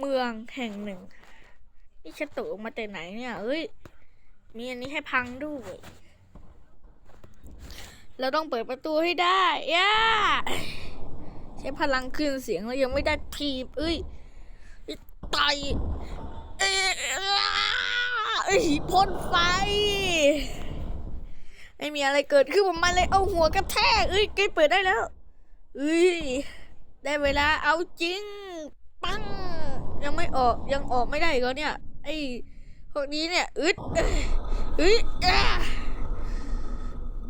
เมืองแห่งหนึ่ง นี่ฉันตกมาแต่ไหนเนี่ยเอ้ย มีอันนี้ให้พังด้วย เราต้องเปิดประตูให้ได้ย่าใช้พลังขึ้นเสียงแล้วยังไม่ได้ทีบเอ้ยตายเอ้ยเอ้ยพ่นไฟไม่มีอะไรเกิดขึ้นผมมาเลยเอาหัวกระแทกเอ้ยเกมเปิดได้แล้วเอ้ยได้เวลาเอาจริง ยังไม่ออกยังออกไม่ได้อีก็เนี่ยไอ้พวกนี้เนี่ยอึดอ้ยอ่า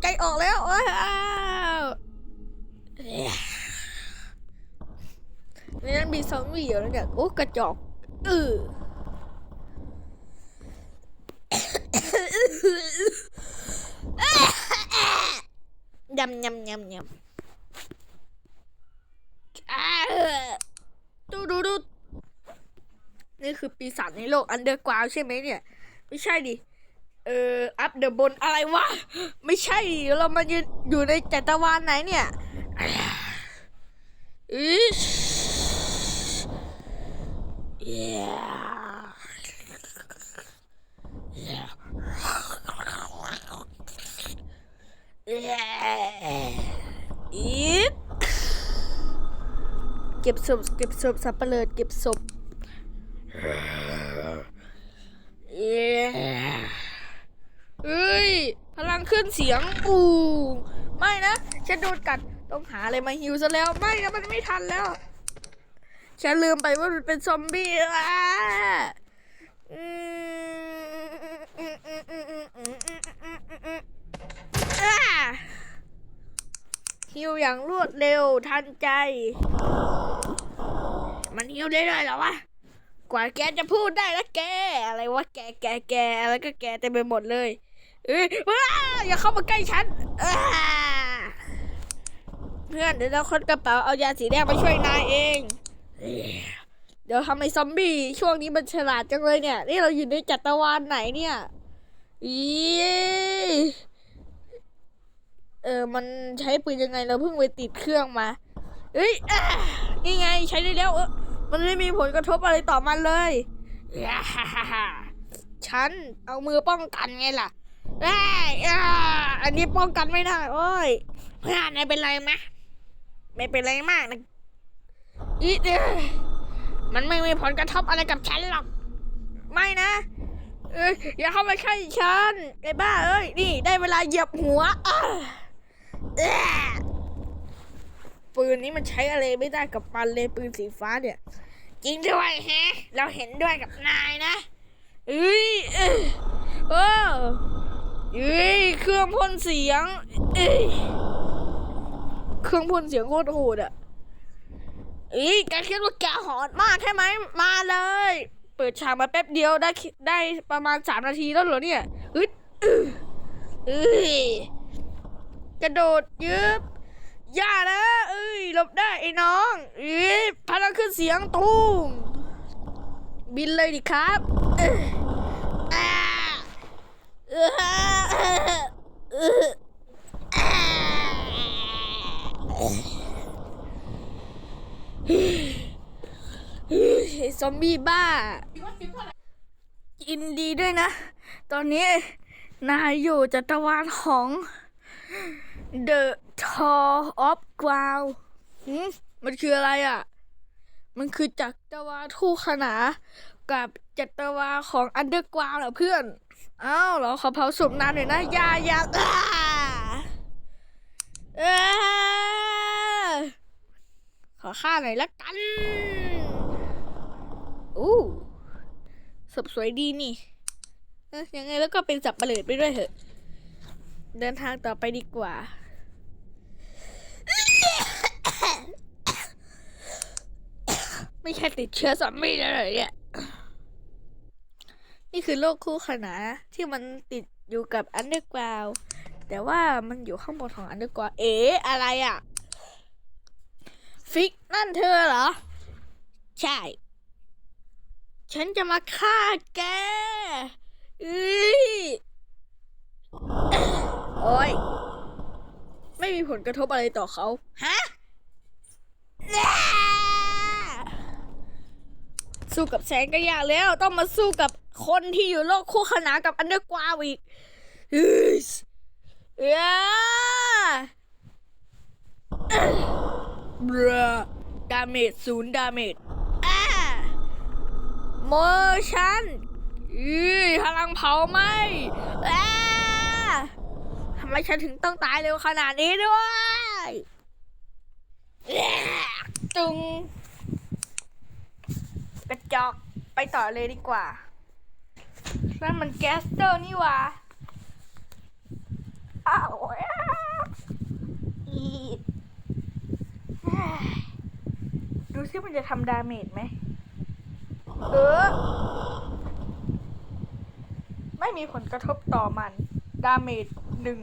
ใจออกแล้วว้าวในนั้นมีซอมบี้อยู่แล้วเนี่ยโอ้กระจอกเออยำยำยำยำอ้าดูดูดู นี่คือปีศาจในโลกอันเดอร์กราวใช่ไหมเนี่ย ไม่ใช่ดิ เอ่อ อัพเดอะบนอะไรวะ ไม่ใช่ดิเรามายืนอยู่ในจัตวาลไหนเนี่ยอิช yeah yeah อีกเก็บศพเก็บศพสับเปลือเก็บศพเอ้ย พลัง ขึ้นเสียงอูไม่นะ ฉันโดนกัด ต้องหาอะไรมาฮิวซะแล้ว ไม่นะมันไม่ทันแล้ว ฉันลืมไปว่ามันเป็นซอมบี้อะฮิวอย่างรวดเร็วทันใจ มันฮิวได้เลยเหรอวะ กว่าแกจะพูดได้แล้วแก อะไรวะแกแกแก อะไรก็แกเต็มไปหมดเลย เอ้ยว้าอย่าเข้ามาใกล้ฉันอ้าเพื่อนเดี๋ยวเราค้นกระเป๋าเอายาสีแดงมาช่วยนายเอง เดี๋ยวทำไมซอมบี้ช่วงนี้มันฉลาดจังเลยเนี่ย นี่เราอยู่ในจัตวาลไหนเนี่ยอีเออมันใช้ปืนยังไงเราเพิ่งไปติดเครื่องมาเอ้ยนี่ไงใช้ได้แล้วเออมันไม่มีผลกระทบอะไรต่อมันเลยฉันเอามือป้องกันไงล่ะ เอ้ยอ่าอันนี้ป้องกันไม่ได้โอ้ยเพื่อนนายเป็นไรไหมไม่เป็นไรมากนะอีเดอมันไม่มีผลกระทบอะไรกับฉันหรอก ไม่นะ เอ้ยอย่าเข้ามาใกล้ฉันไอ้บ้าเอ้ย นี่ได้เวลาเหยียบหัวอะเอ้อปืนนี้มันใช้อะไรไม่ได้กับมันเลยปืนสีฟ้าเนี่ย จริงด้วยแฮะ เราเห็นด้วยกับนายนะเอ้ยเอ้ยโอ้ เอ้ยเครื่องพ่นเสียง เอ้ยเครื่องพ่นเสียงโคตรโหดอะอีแกคิดว่าแกหอนมากใช่ไหมมาเลย เปิดฉากมาแป๊บเดียวได้ได้ประมาณสามนาทีแล้วเหรอเนี่ยอึดอื้อเอ้ยกระโดดยึบอย่านะเอ้ยหลบได้ไอ้น้องเอ้ยพลังขึ้นเสียงตูมบินเลยดิครับเอ้ยอ่าเอ้อเอ้ออ่า เฮ้ยไอ้ ซอมบี้บ้า ยินดีด้วยนะ ตอนนี้นายอยู่จัตวาลของ The Tower of Ground มมันคืออะไรอะ มันคือจักรวาลคู่ขนานกับจักรวาลของ Underground เหรอเพื่อน อ้าวเรอขอเผาศพนานหน่อยนะยายาอ้าเอ้อขอค่าหน่อยละกันอู้ศพสวยดีนี่ยังไงแล้วก็เป็นสับปะเลือไปด้วยเถอะ เดินทางต่อไปดีกว่าไม่ใช่ติดเชื้อซอมบี้แล้วเหรอเนี่ย นี่คือโลกคู่ขนานที่มันติดอยู่กับอันเดอร์กราวแต่ว่ามันอยู่ข้างบนของอันเดอร์กราวเอ๋อะไรอะฟิกนั่นเธอเหรอ ใช่ ฉันจะมาฆ่าแกอื้อโอ้ยไม่มีผลกระทบอะไรต่อเขา ฮะ สู้กับแสงก็ยากแล้ว ต้องมาสู้กับคนที่อยู่โลกคู่ขนานกับอันเดอร์กราวอีกเฮ้ยเอ้บราดาเมจศูนย์ดาเมจอ่าโมชันอือพลังเผาไหมอ่าทำไมฉันถึงต้องตายเร็วขนาดนี้ด้วยจุง กระจอกไปต่อเลยดีกว่านั่นมันแก๊สเตอร์นี่ว่าอ้าวอีเฮ้ยดูซิมันจะทำดาเมจไหมเออ ไม่มีผลกระทบต่อมัน ดาเมจหนึ่ง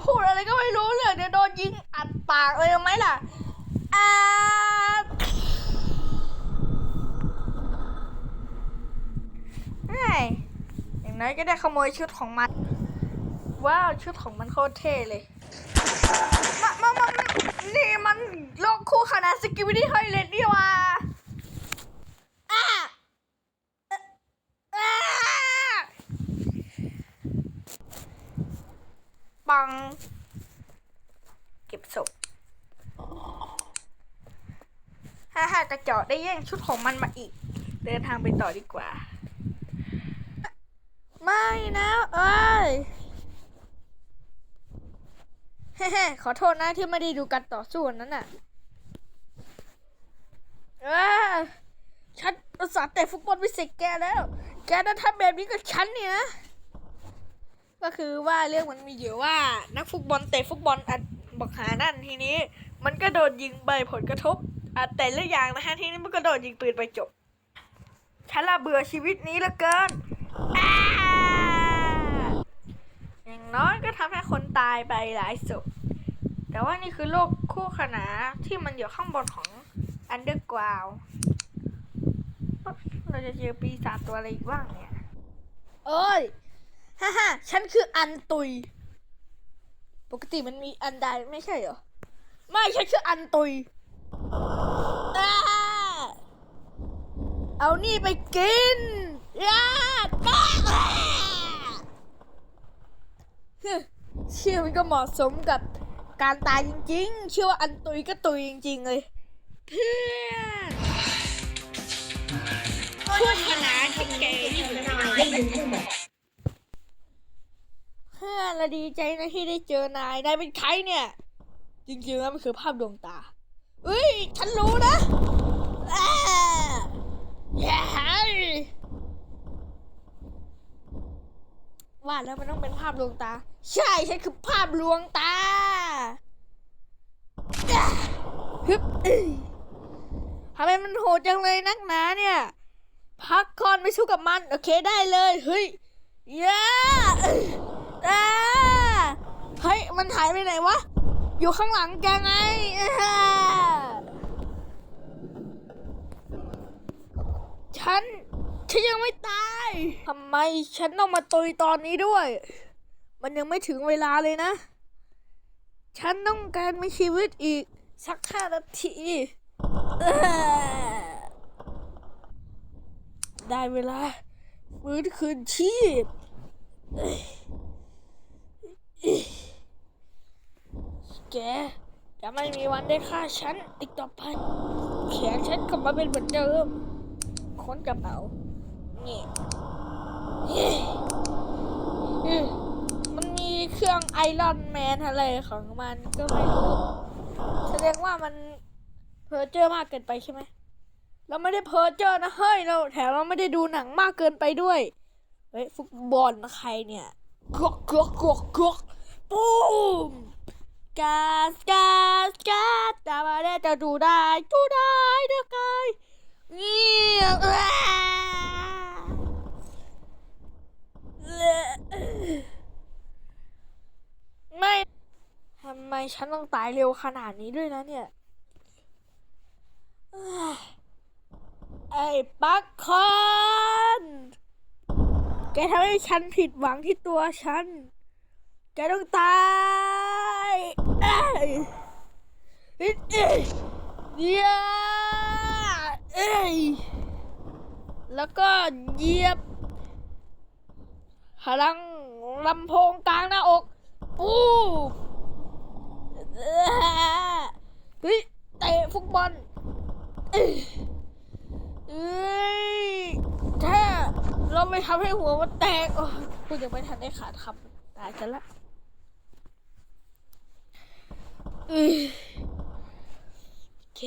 พูดอะไรก็ไม่รู้เลยเดี๋ยวโดนยิงอัดปากเลยไหมล่ะ up อย่างน้อยก็ได้ขโมยชุดของมัน ว้าว ชุดของมันโคตรเท่เลย มามามามานี่มันโลกคู่ขนาดสกิวิตี้ไฮเลนนี่ว่าอะเอ่ออะปัง เก็บศพฮ่าฮ่าก ระจอกได้แย่งชุดของมันมาอีก เดินทางไปต่อดีกว่า ไม่นะเอ้ยเฮ้ขอโทษนะที่ไม่ได้ดูการต่อสู้นนั้นน่ะเออฉันอุตส่าห์เตะฟุตบอลไปเสร็จแกแล้ว แกน่าทำแบบนี้กับฉันเนี่ยก็คือว่าเรื่องมันมีอยู่ว่า นักฟุตบอลเตะฟุตบอลอัดบอกหานั่นทีนี้ มันก็โดนยิงใบผลกระทบ อะแต่ละอย่างนะฮะทีนี้มันก็โดนยิงปืนไปจบฉันละเบื่อชีวิตนี้เหลือเกินอย่างน้อยก็ทำให้คนตายไปหลายศพแต่ว่านี่คือโลกคู่ขนานที่มันอยู่ข้างบนของ Underground เราจะเจอปีศาจตัวอะไรอีกบ้างเนี่ย เอ้ย ฮ่าฮ่าฉันคืออันตุย ปกติมันมีอันใดไม่ใช่เหรอ ไม่ ฉันคืออันตุย เอานี่ไปกินยาบ้าฮึชื่อมันก็เหมาะสมกับการตายจริงๆ เชื่อว่าอันตุยก็ตุยจริงๆเลย เพื่อนช่วยขนาที่แกอยู่หน่อยเพื่อนเรดีใจนะที่ได้เจอนาย นายเป็นใครเนี่ย จริงๆแล้วมันคือภาพดวงตา เอ้ย ฉันรู้นะอ่าอย่าว่าแล้วมันต้องเป็นภาพดวงตา ใช่ฉันคือภาพลวงตาฮึบทำไมมันโหดจังเลยนักหนาเนี่ย พักก่อนไปสู้กับมัน โอเคได้เลย เฮ้ยย่าอ่าเฮ้ย มันหายไปไหนวะ อยู่ข้างหลังแกไงอ่า ฉัน ฉันยังไม่ตายทำไมฉันต้องมาตุยตอนนี้ด้วย มันยังไม่ถึงเวลาเลยนะ ฉันต้องการมีชีวิตอีก สักห้านาที ได้เวลาฟื้นคืนชีพแกจะไม่มีวันได้ฆ่าฉันอีกต่อไป แขนฉันกลับมาเป็นเหมือนเดิม ค้นกระเป๋านี่ยมันมีเครื่องไอรอนแมนอะไรของมันก็ไม่รู้แสดงว่ามันเพอเจอร์มากเกินไปใช่ไหมเราไม่ได้เพอเจอร์นะเฮ้ยเราแถมเราไม่ได้ดูหนังมากเกินไปด้วยเฮ้ยฟุตบอลใครเนี่ยกรอกกรอกกรอกกรอกปูมกาสกาสกาสตามาได้จะดูได้ดูได้เด้อกายเงียบอ่าไม่ทำไม ฉันต้องตายเร็วขนาดนี้ด้วยนะเนี่ยไอ้ปักคอนแกทำให้ฉันผิดหวังที่ตัวฉัน แกต้องตายเอ้ยเยียเอ้ยแล้วก็เยียบพลังลำโพงกลางหน้าอก ปูเอ้อเฮ้ยเตะ ฟุตบอลเอ้ยเอ้ยถ้าเราไม่ทำให้หัวมันแตกคุณยังไม่ทันได้ขาดคำตายจะละเอ้ยโอเค